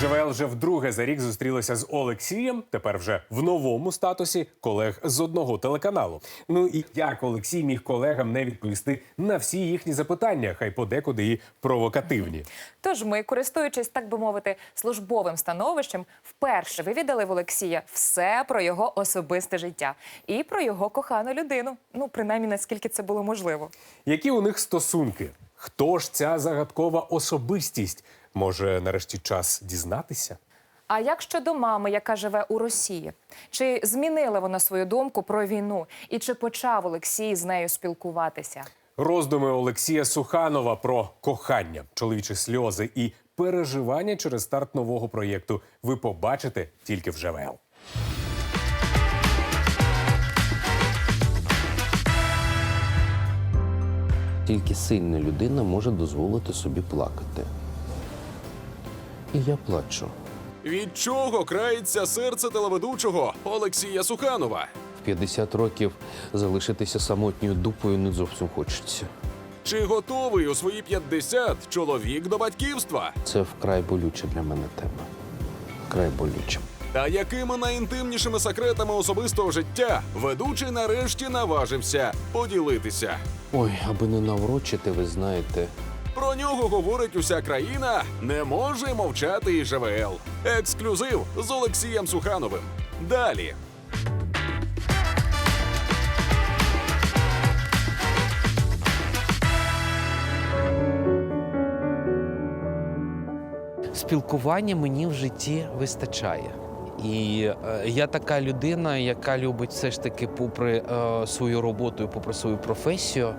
ЖВЛ вже вдруге за рік зустрілася з Олексієм, тепер вже в новому статусі колег з одного телеканалу. Ну і як Олексій міг колегам не відповісти на всі їхні запитання, хай подекуди і провокативні. Тож ми, користуючись, так би мовити, службовим становищем, вперше вивідали в Олексія все про його особисте життя і про його кохану людину. Ну, принаймні, наскільки це було можливо. Які у них стосунки? Хто ж ця загадкова особистість? Може, нарешті час дізнатися? А як щодо мами, яка живе у Росії? Чи змінила вона свою думку про війну? І чи почав Олексій з нею спілкуватися? Роздуми Олексія Суханова про кохання, чоловічі сльози і переживання через старт нового проєкту ви побачите тільки в ЖВЛ. Тільки сильна людина може дозволити собі плакати. І я плачу. Від чого крається серце телеведучого Олексія Суханова? В 50 років залишитися самотньою дупою не зовсім хочеться. Чи готовий у свої 50 чоловік до батьківства? Це вкрай болюча для мене тема. Вкрай болюча. Та якими найінтимнішими секретами особистого життя ведучий нарешті наважився поділитися? Ой, аби не наврочити, ви знаєте. Про нього говорить уся країна. Не може мовчати і ЖВЛ. Ексклюзив з Олексієм Сухановим. Далі. Спілкування мені в житті вистачає. І е, я така людина, яка любить все ж таки, попри е, свою роботу попри свою професію,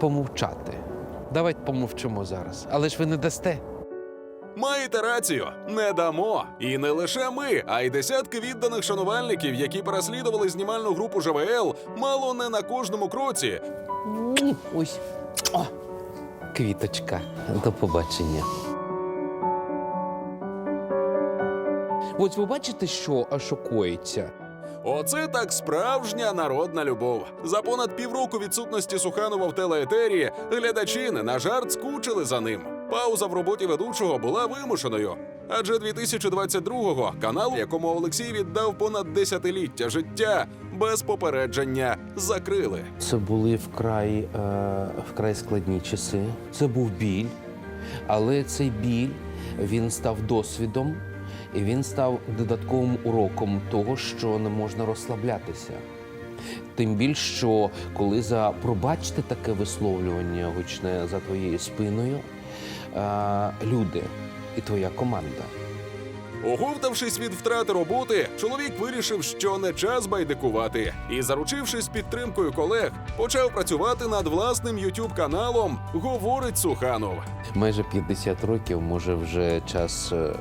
помовчати. Давайте помовчимо зараз. Але ж ви не дасте. Маєте рацію, не дамо. І не лише ми, а й десятки відданих шанувальників, які переслідували знімальну групу ЖВЛ, мало не на кожному кроці. Ось. О, квіточка. До побачення. Ось ви бачите, що, коїться? Оце так справжня народна любов. За понад півроку відсутності Суханова в телеетері глядачі не на жарт скучили за ним. Пауза в роботі ведучого була вимушеною. Адже 2022-го канал, якому Олексій віддав понад десятиліття життя, без попередження закрили. Це були вкрай, е, вкрай складні часи. Це був біль, але цей біль він став досвідом, і він став додатковим уроком того, що не можна розслаблятися. Тим більше, що коли за пробачте таке висловлювання гучне за твоєю спиною, люди і твоя команда. Оговтавшись від втрати роботи, чоловік вирішив, що не час байдикувати, і, заручившись підтримкою колег, почав працювати над власним youtube каналом Говорить Суханов. Майже 50 років, може, вже час е,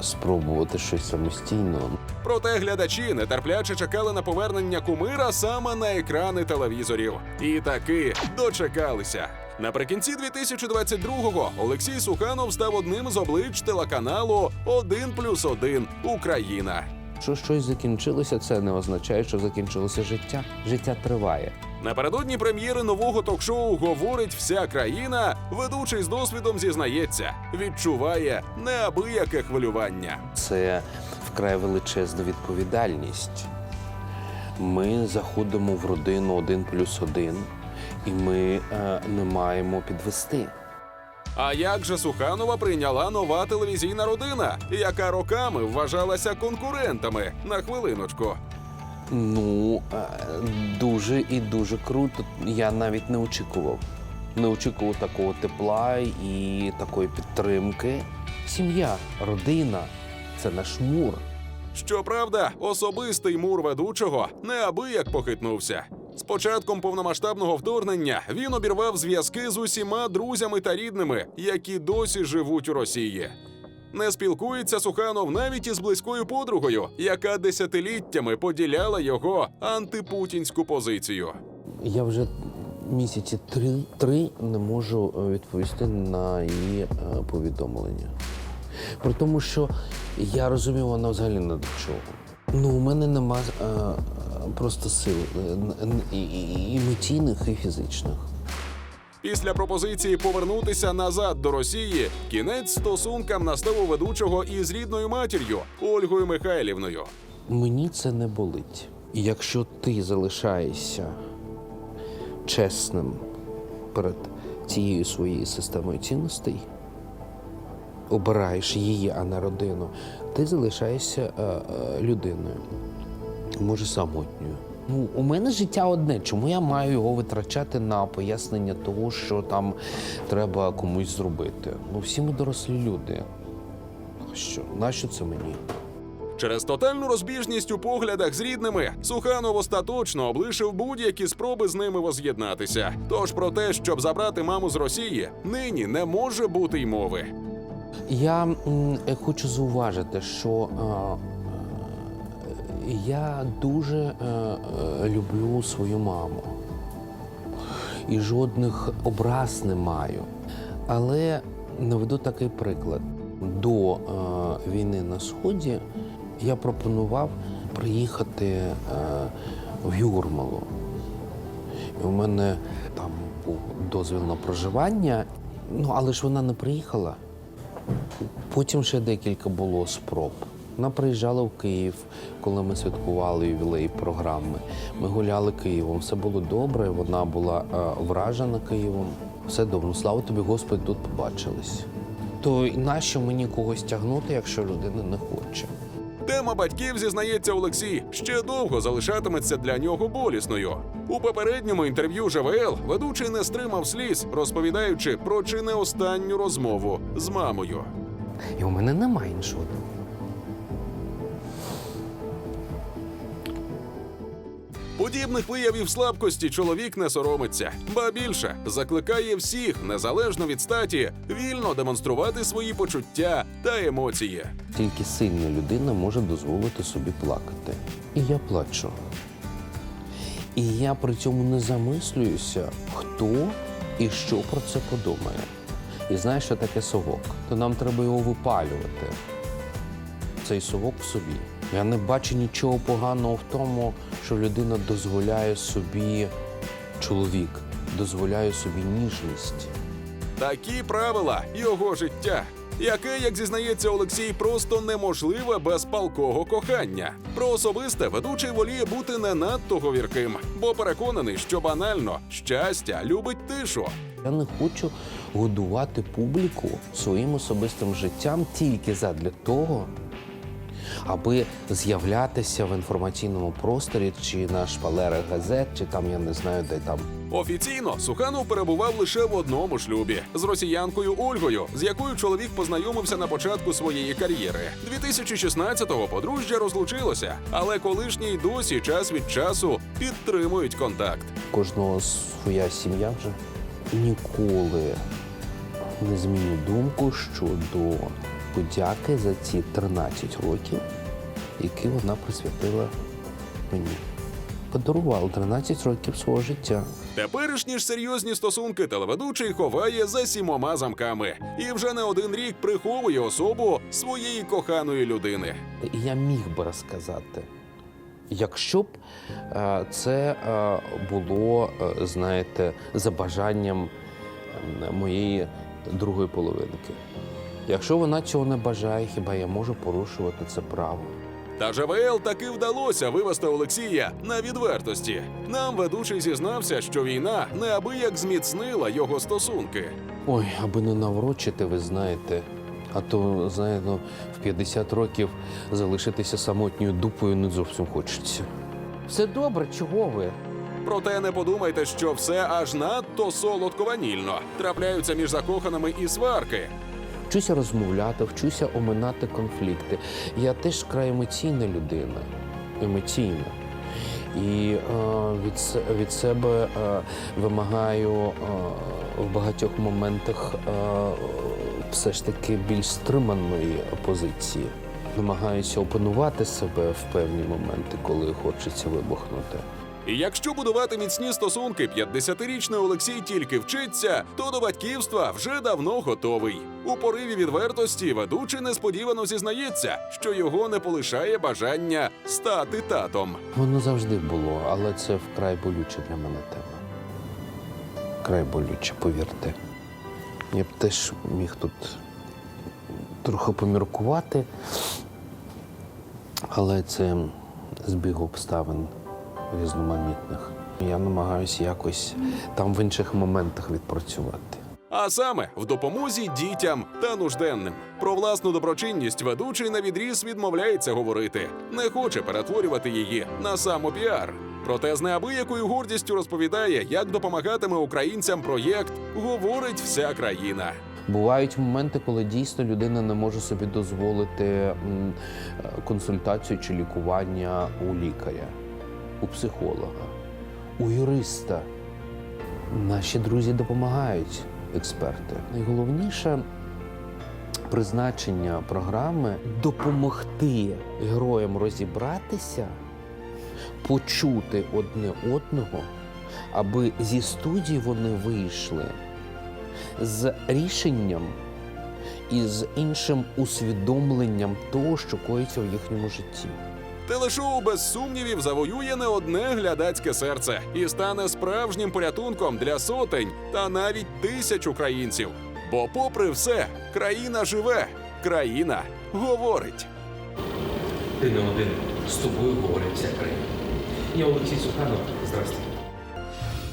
спробувати щось самостійно. Проте глядачі нетерпляче чекали на повернення кумира саме на екрани телевізорів. І таки дочекалися. Наприкінці 2022-го Олексій Суханов став одним з облич телеканалу «1 плюс 1 Україна. Що щось закінчилося, це не означає, що закінчилося життя. Життя триває. Напередодні прем'єри нового ток-шоу говорить вся країна. Ведучий з досвідом зізнається, відчуває неабияке хвилювання. Це вкрай величезна відповідальність. Ми заходимо в родину один плюс один, і ми е, не маємо підвести. А як же Суханова прийняла нова телевізійна родина, яка роками вважалася конкурентами на хвилиночку? Ну, е, дуже і дуже круто. Я навіть не очікував. Не очікував такого тепла і такої підтримки. Сім'я, родина це наш мур. Щоправда, особистий мур ведучого неабияк похитнувся. Початком повномасштабного вторгнення він обірвав зв'язки з усіма друзями та рідними, які досі живуть у Росії. Не спілкується Суханов навіть із близькою подругою, яка десятиліттями поділяла його антипутінську позицію. Я вже місяці три, три не можу е, відповісти на її е, повідомлення. При тому, що я розумію, вона взагалі не до чого. Ну, у мене нема е, просто сил е, і, і, і емоційних, і фізичних. Після пропозиції повернутися назад до Росії кінець стосункам настав у ведучого із рідною матір'ю Ольгою Михайлівною. Мені це не болить. Якщо ти залишаєшся чесним перед цією своєю системою цінностей, обираєш її, а не родину, ти залишаєшся е, е, людиною, може самотньою. Ну, у мене життя одне. Чому я маю його витрачати на пояснення того, що там треба комусь зробити? Ну, всі ми дорослі люди. Що? Нащо це мені? Через тотальну розбіжність у поглядах з рідними Суханов остаточно облишив будь-які спроби з ними воз'єднатися. Тож про те, щоб забрати маму з Росії, нині не може бути й мови. Я е, хочу зауважити, що е, е, я дуже люблю свою маму і жодних образ не маю. Але наведу такий приклад. До війни на Сході я пропонував приїхати в Юрмалу. І у мене там був дозвіл на проживання, ну але ж вона не приїхала. Потім ще декілька було спроб. Вона приїжджала в Київ, коли ми святкували ювілей програми. Ми гуляли Києвом. Все було добре. Вона була е, вражена Києвом. Все добре. Ну, Слава тобі, Господи, тут побачились. То нащо мені когось тягнути, якщо людина не хоче? Тема батьків, зізнається Олексій, ще довго залишатиметься для нього болісною. У попередньому інтерв'ю ЖВЛ ведучий не стримав сліз, розповідаючи про чи не останню розмову з мамою. І у мене немає іншого. Подібних виявів слабкості чоловік не соромиться, ба більше закликає всіх, незалежно від статі, вільно демонструвати свої почуття та емоції. Тільки сильна людина може дозволити собі плакати. І я плачу. І я при цьому не замислююся, хто і що про це подумає. І знаєш, що таке совок? То нам треба його випалювати. Цей совок в собі. Я не бачу нічого поганого в тому, що людина дозволяє собі чоловік, дозволяє собі ніжність. Такі правила його життя, яке, як зізнається Олексій, просто неможливе без палкого кохання. Про особисте ведучий воліє бути не надто говірким, бо переконаний, що банально щастя любить тишу. Я не хочу годувати публіку своїм особистим життям тільки задля того, аби з'являтися в інформаційному просторі, чи на шпалерах газет, чи там я не знаю, де там. Офіційно Суханов перебував лише в одному шлюбі з росіянкою Ольгою, з якою чоловік познайомився на початку своєї кар'єри. 2016-го подружжя розлучилося, але колишні й досі час від часу підтримують контакт. Кожного своя сім'я вже ніколи не зміню думку щодо подяки за ці 13 років, які вона присвятила мені. Подарувала 13 років свого життя. Теперішні ж серйозні стосунки телеведучий ховає за сімома замками і вже не один рік приховує особу своєї коханої людини. І я міг би розказати, якщо б е, це е, було, е, знаєте, за бажанням моєї другої половинки. Якщо вона цього не бажає, хіба я можу порушувати це право? Та ЖВЛ таки вдалося вивести Олексія на відвертості. Нам ведучий зізнався, що війна неабияк зміцнила його стосунки. Ой, аби не наврочити, ви знаєте. А то, знаєте, ну, в 50 років залишитися самотньою дупою не зовсім хочеться. Все добре, чого ви? Проте не подумайте, що все аж надто солодко-ванільно. Трапляються між закоханими і сварки. Вчуся розмовляти, вчуся оминати конфлікти. Я теж край емоційна людина. Емоційна. І е, від, від себе е, вимагаю е, в багатьох моментах е, все ж таки більш стриманої позиції. Намагаюся опанувати себе в певні моменти, коли хочеться вибухнути. І якщо будувати міцні стосунки, 50-річний Олексій тільки вчиться, то до батьківства вже давно готовий. У пориві відвертості ведучий несподівано зізнається, що його не полишає бажання стати татом. Воно завжди було, але це вкрай болюче для мене тема. Вкрай болюче, повірте. Я б теж міг тут трохи поміркувати, але це збіг обставин різноманітних. Я намагаюся якось там в інших моментах відпрацювати. А саме в допомозі дітям та нужденним. Про власну доброчинність ведучий на відріз відмовляється говорити, не хоче перетворювати її на самопіар. Проте з неабиякою гордістю розповідає, як допомагатиме українцям проєкт Говорить вся країна. Бувають моменти, коли дійсно людина не може собі дозволити е, консультацію чи лікування у лікаря, у психолога, у юриста. Наші друзі допомагають, експерти. Найголовніше призначення програми допомогти героям розібратися, почути одне одного, аби зі студії вони вийшли з рішенням і з іншим усвідомленням того, що коїться в їхньому житті. Телешоу без сумнівів завоює не одне глядацьке серце і стане справжнім порятунком для сотень та навіть тисяч українців. Бо, попри все, країна живе, країна говорить. Ти не один з тобою говорить вся країна. Я Олексій Суханов. Здрастуйте.